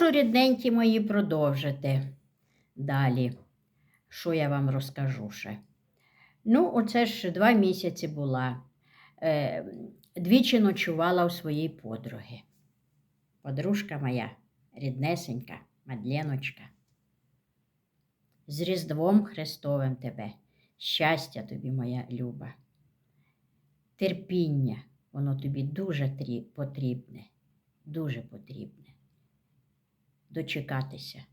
можу, рідненькі мої, продовжити далі. Що я вам розкажу ще? Ну, оце ж два місяці була. Е, двічі ночувала у своїй подруги. Подружка моя, ріднесенька, Мадленочка. З Різдвом Христовим тебе, щастя тобі, моя люба, терпіння, воно тобі дуже потрібне, дуже потрібне. Дочекатися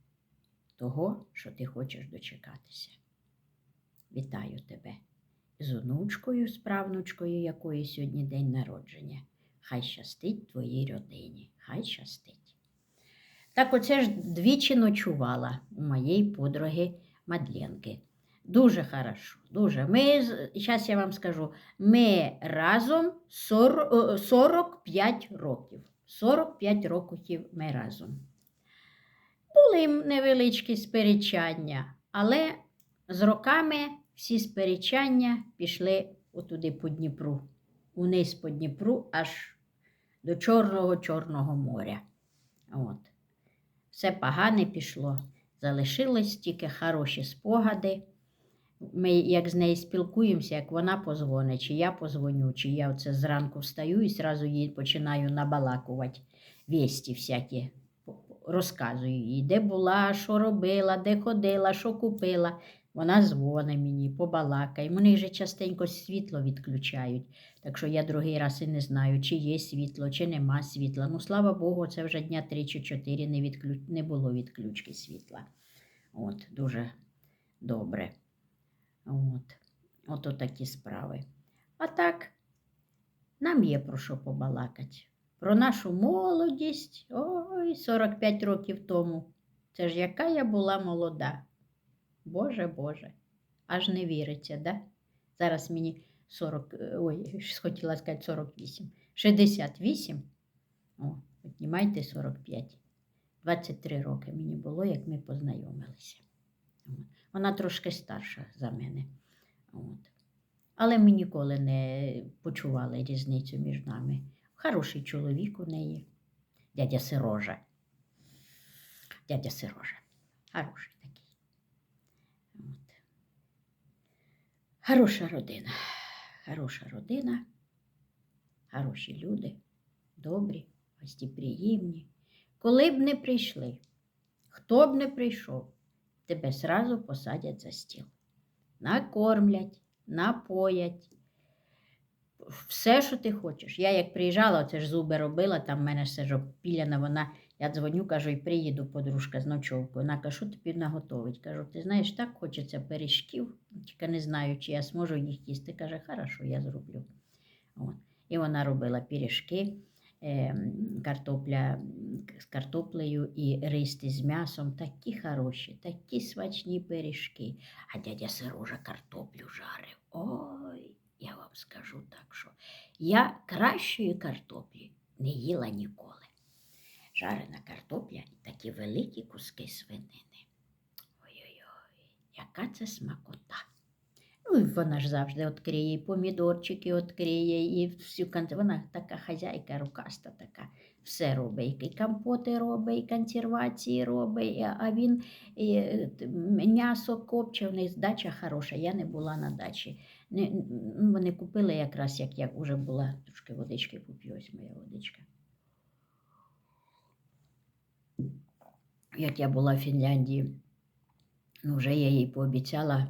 того, що ти хочеш дочекатися. Вітаю тебе з онучкою, з правнучкою, якої сьогодні день народження. Хай щастить твоїй родині, хай щастить. Так оце ж двічі ночувала у моєї подруги Мадленки. Дуже хорошо, дуже. Ми, зараз я вам скажу, ми разом 40, 45 років. 45 років ми разом. Були невеличкі сперечання, але з роками всі сперечання пішли отуди по Дніпру, униз по Дніпру, аж до Чорного Чорного моря. От. Все погане пішло. Залишились тільки хороші спогади. Ми як з нею спілкуємося, як вона позвонить, чи я позвоню, чи я оце зранку встаю і зразу їй починаю набалакувати вісті всякі. Розказую їй, де була, що робила, де ходила, що купила. Вона дзвонить мені, побалакає. Вони вже частенько світло відключають. Так що я другий раз і не знаю, чи є світло, чи нема світла. Ну, слава Богу, це вже дня 3 чи 4 не, відклю... не було відключки світла. От, дуже добре. От. Ото такі справи. А так, нам є про що побалакати. Про нашу молодість. Ой, 45 років тому. Це ж яка я була молода. Боже Боже, аж не віриться, да? Зараз мені 40, е, ой, хотіла сказати 48. 68. О, піднімайте 45. 23 роки мені було, як ми познайомилися. Вона трошки старша за мене. От. Але ми ніколи не почували різницю між нами. Хороший чоловік у неї, дядя Сирожа. Дядя Сирожа. Хороший такий. От. Хороша родина. Хороша родина, хороші люди, добрі, гостеприємні. Коли б не прийшли, хто б не прийшов, тебе сразу посадять за стіл. Накормлять, напоять. Все, що ти хочеш. Я як приїжджала, оце ж зуби робила, там в мене все ж обпіляна, вона, я дзвоню, кажу, і приїду подружка з ночовкою. Вона каже, що тобі наготовить? Кажу, ти знаєш, так хочеться пиріжків, тільки не знаю, чи я зможу їх їсти. Каже, хорошо, я зроблю. От. І вона робила пиріжки, е, картопля з картоплею і ристи з м'ясом. Такі хороші, такі смачні пиріжки. А дядя Сирожа картоплю жарив. Ой, я вам скажу так, що я кращої картоплі не їла ніколи. Жарена картопля і такі великі куски свинини. Ой-ой-ой, яка це смакота. Ну, вона ж завжди відкриє, і помідорчики відкриє, і всю Вона така хазяйка рукаста, така все робить. І компоти робить, і консервації робить, а- а він і, е, м'ясо копче, в них дача хороша. Я не була на дачі. Не, ну, вони купили якраз, як я вже була, трошки водички поп'ю, ось моя водичка. Як я була в Фінляндії, ну вже я їй пообіцяла,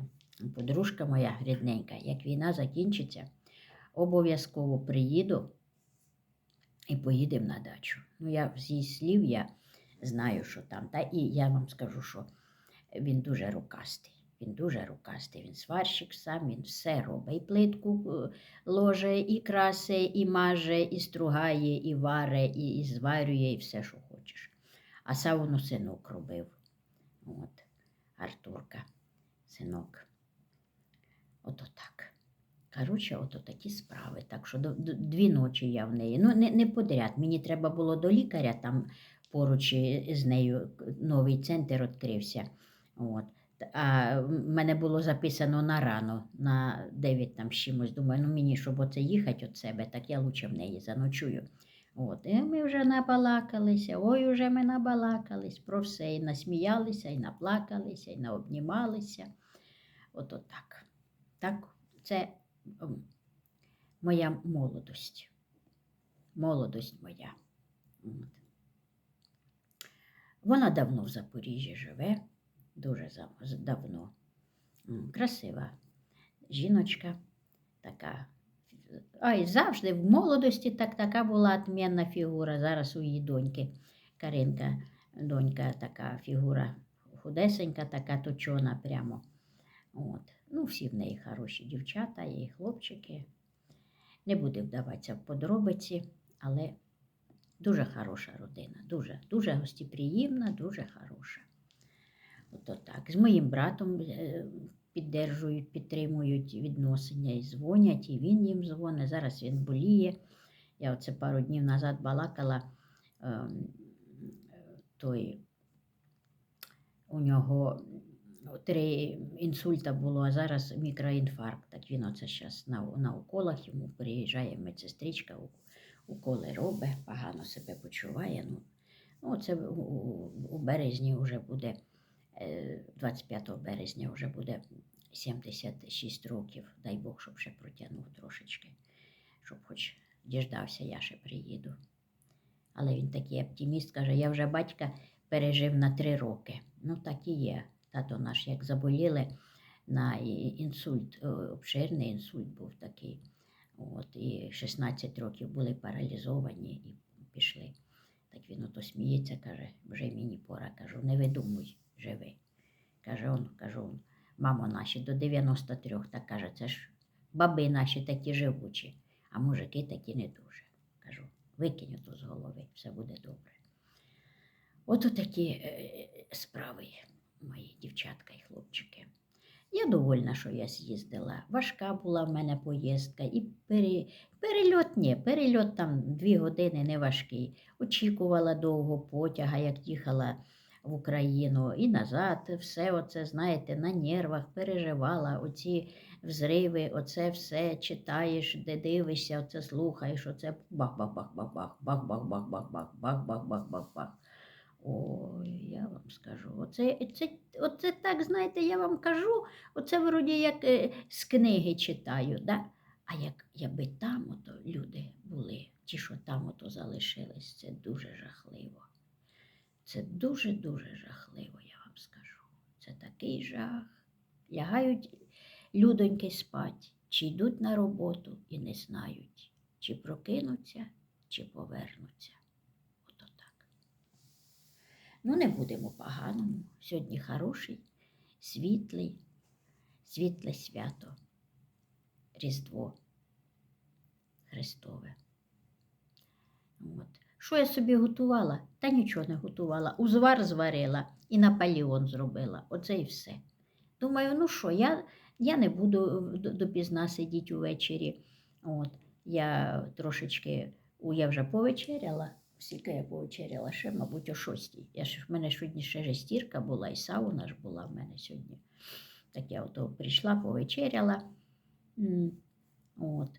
подружка моя рідненька, як війна закінчиться, обов'язково приїду і поїдемо на дачу. Ну, я з її слів я знаю, що там. Та і я вам скажу, що він дуже рукастий. Він дуже рукастий, він сварщик сам, він все робить. І плитку е, ложе, і красе, і маже, і стругає, і варе, і, і зварює, і все, що хочеш. А сауну синок робив. От, Артурка, синок. Ото так. Коротше, ото такі справи. Так що дві ночі я в неї. Ну, не, не подряд. Мені треба було до лікаря, там поруч з нею новий центр відкрився. От. А мене було записано на рано, на 9 там чимось. Думаю, ну мені, щоб оце їхати від себе, так я лучше в неї заночую. От, і ми вже набалакалися, ой, уже ми набалакались про все. І насміялися, і наплакалися, і наобнімалися. От так. Так, це моя молодость. Молодость моя. От. Вона давно в Запоріжжі живе, дуже давно. Красива жіночка, така. А завжди в молодості так, така була отмінна фігура. Зараз у її доньки. Каринка, донька, така фігура худесенька, така точона прямо. От. Ну, всі в неї хороші дівчата і хлопчики. Не буде вдаватися в подробиці, але дуже хороша родина, дуже, дуже гостеприємна, дуже хороша. Ото так. З моїм братом е, піддержують, підтримують відносини і дзвонять, і він їм дзвонить. Зараз він боліє. Я оце пару днів назад балакала. ем, той, у нього три інсульта було, а зараз мікроінфаркт. Так він оце зараз на, на уколах йому приїжджає медсестричка, уколи робить, погано себе почуває. Ну, ну це у, у, березні вже буде, 25 березня вже буде 76 років. Дай Бог, щоб ще протягнув трошечки, щоб хоч діждався, я ще приїду. Але він такий оптиміст, каже, я вже батька пережив на три роки. Ну, так і є. Тато наш, як заболіли на інсульт, е, обширний інсульт був такий. От, і 16 років були паралізовані і пішли. Так він ото сміється, каже, вже мені пора. Кажу, не видумуй, живи. Каже, он, кажу, мамо наші до 93, так каже, це ж баби наші такі живучі, а мужики такі не дуже. Кажу, викинь ото з голови, все буде добре. Ото такі е, справи, мої дівчатка і хлопчики. Я довольна, що я з'їздила. Важка була в мене поїздка, і пере... перельот ні, перельот там дві години не важкий. Очікувала довго потяга, як їхала в Україну і назад. Все оце, знаєте, на нервах переживала. Оці взриви, оце все читаєш, де дивишся, оце слухаєш, оце бах-бах-бах-бах-бах, бах-бах-бах-бах-бах, бах-бах-бах-бах-бах. Ой, я вам скажу, оце, це, оце так, знаєте, я вам кажу, оце вроді як е, з книги читаю. Да? А як якби там люди були, ті, що там залишились, це дуже жахливо. Це дуже-дуже жахливо, я вам скажу. Це такий жах. Лягають людоньки спать, чи йдуть на роботу і не знають, чи прокинуться, чи повернуться. Ото так. Ну, не будемо поганому. Сьогодні хороший, світлий, світле свято, Різдво Христове. От. Що я собі готувала? Та нічого не готувала. Узвар зварила і Наполеон зробила. Оце і все. Думаю, ну що, я, я не буду до- допізна сидіти увечері. От. Я трошечки, я вже повечеряла. Скільки я повечеряла? Ще, мабуть, о шостій. Я ж, в мене сьогодні ще жестірка була, і сауна ж була в мене сьогодні. Так я ото прийшла, повечеряла. От.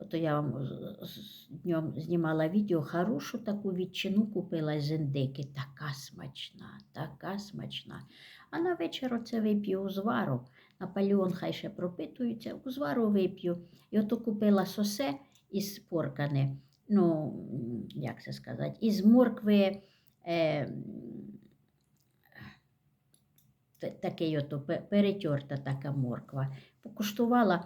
Ото я вам з- з- днем знімала відео, хорошу таку відчину купила з індики. Така смачна, така смачна. А на вечір оце вип'ю узвару. Наполеон хай ще пропитується, узвару вип'ю. І ото купила сосе із поркане, ну, як це сказати, із моркви. Е, такий ото пе- перетерта така морква. Покуштувала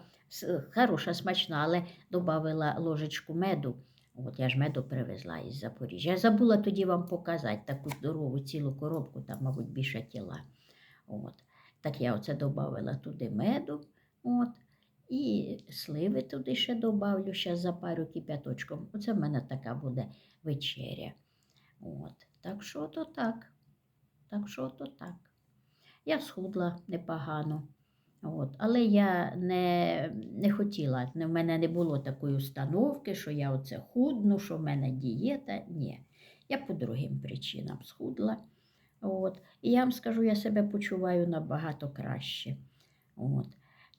хороша, смачна, але додала ложечку меду. От я ж меду привезла із Запоріжжя. Я забула тоді вам показати таку здорову цілу коробку, там, мабуть, більше тіла. От. Так я оце додала туди меду. От. І сливи туди ще добавлю, зараз запарю кип'яточком. Оце в мене така буде вечеря. От. Так що то так. Так що то так. Я схудла непогано. От. Але я не, не хотіла, в мене не було такої установки, що я оце худну, що в мене дієта. Ні. Я по другим причинам схудла. От. І я вам скажу, я себе почуваю набагато краще. От.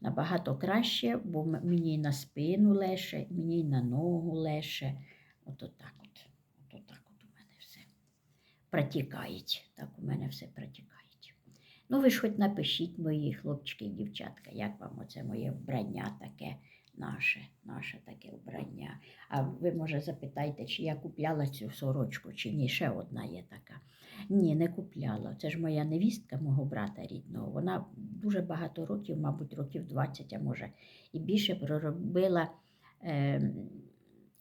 Набагато краще, бо мені на спину леше, мені на ногу леше. От так от. От отак от у мене все протікають. Так у мене все протікають. Ну, ви ж хоч напишіть, мої хлопчики і дівчатка, як вам оце моє вбрання таке наше, наше таке вбрання. А ви, може, запитаєте, чи я купляла цю сорочку, чи ні, ще одна є така. Ні, не купляла. Це ж моя невістка мого брата рідного. Вона дуже багато років, мабуть, років 20, а може, і більше проробила е,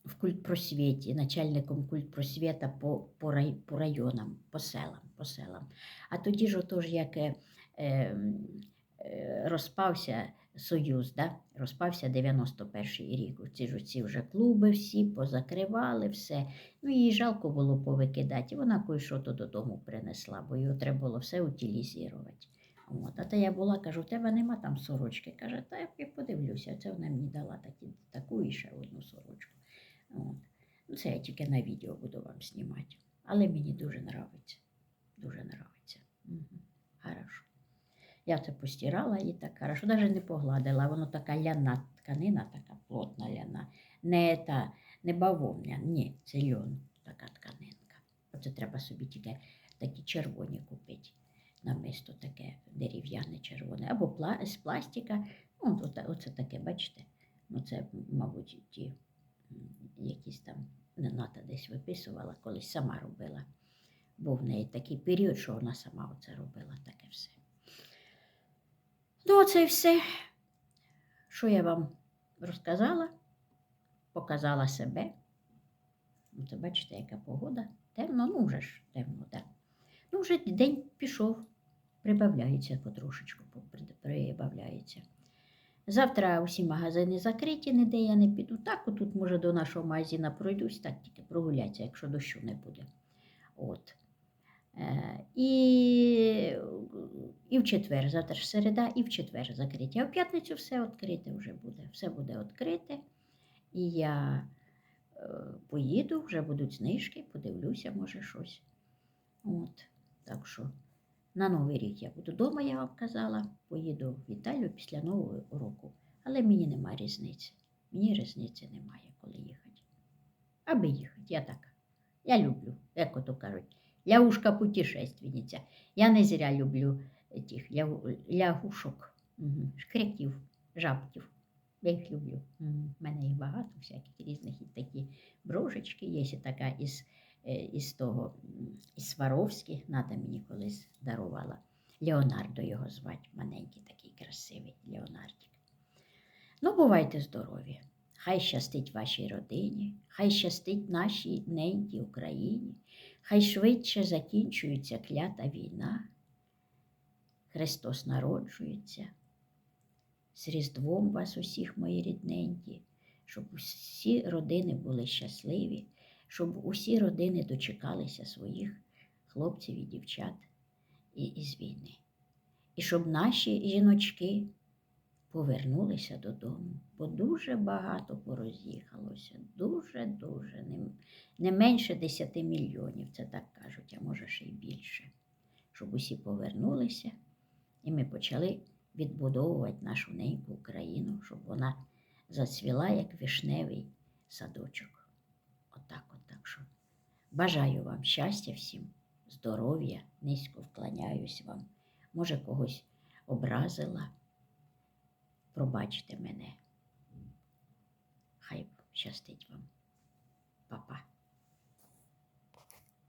в культпросвіті, начальником культпросвіта по, по, рай, по районам, по селам, по селам. А тоді ж отож, як е, е, е, розпався Союз, да? розпався 91-й рік. Ці ж ці вже клуби всі позакривали, все. Ну, їй жалко було повикидати. І вона кое-що то додому принесла, бо його треба було все утилізувати. От. А то я була, кажу, у тебе нема там сорочки. Каже, та я подивлюся. Це вона мені дала такі, таку і ще одну сорочку. Це я тільки на відео буду вам знімати. Але мені дуже подобається. Дуже подобається. Угу. Хорошо. Я це постирала і так хорошо, навіть не погладила. Воно така ляна тканина, така плотна ляна. Не, та, не бавовня, ні, це льон, така тканинка. Оце треба собі тільки такі червоні купити. Намисто таке дерев'яне червоне. Або пла- з пластика. Ну, оце таке, бачите? Ну, це, мабуть, ті якісь там Ната десь виписувала, колись сама робила. Був в неї такий період, що вона сама оце робила таке все. Ну, оце і все, що я вам розказала, показала себе. Ну, це бачите, яка погода. Темно, ну вже ж темно, так. Ну, вже день пішов, прибавляється потрошечку, прибавляється. Завтра усі магазини закриті, ніде я не піду. Так, отут, може, до нашого магазина пройдусь, так тільки прогуляться, якщо дощу не буде. От. Е, і, і в четвер, завтра ж середа, і в четвер закриті. А в п'ятницю все відкрите вже буде. Все буде відкрите. І я е, поїду, вже будуть знижки, подивлюся, може щось. От. Так що на Новий рік я буду вдома, я вам казала. Поїду в Італію після Нового року. Але мені немає різниці. Мені різниці немає, коли їхати. Аби їхати, я так. Я люблю, як ото кажуть. Лягушка путешественниця. Я не зря люблю тих лягушок, шкряків, жабків. Я їх люблю. У мене їх багато, всяких різних і такі брошечки є, і така із, е, із того, м, із Сваровських, Ната мені колись дарувала. Леонардо його звати, маленький такий красивий Леонардик. Ну, бувайте здорові. Хай щастить вашій родині, хай щастить нашій ненькій Україні, хай швидше закінчується клята війна. Христос народжується. З Різдвом вас усіх, мої рідненькі, щоб усі родини були щасливі, щоб усі родини дочекалися своїх хлопців і дівчат із війни. І щоб наші жіночки повернулися додому, бо дуже багато пороз'їхалося, дуже-дуже, не менше 10 мільйонів, це так кажуть, а може ще й більше. Щоб усі повернулися, і ми почали відбудовувати нашу неньку Україну, щоб вона зацвіла, як вишневий садочок. Отак, от так що. Бажаю вам щастя всім, здоров'я, низько вклоняюсь вам. Може, когось образила. Пробачте мене. Хай щастить вам. Па-па.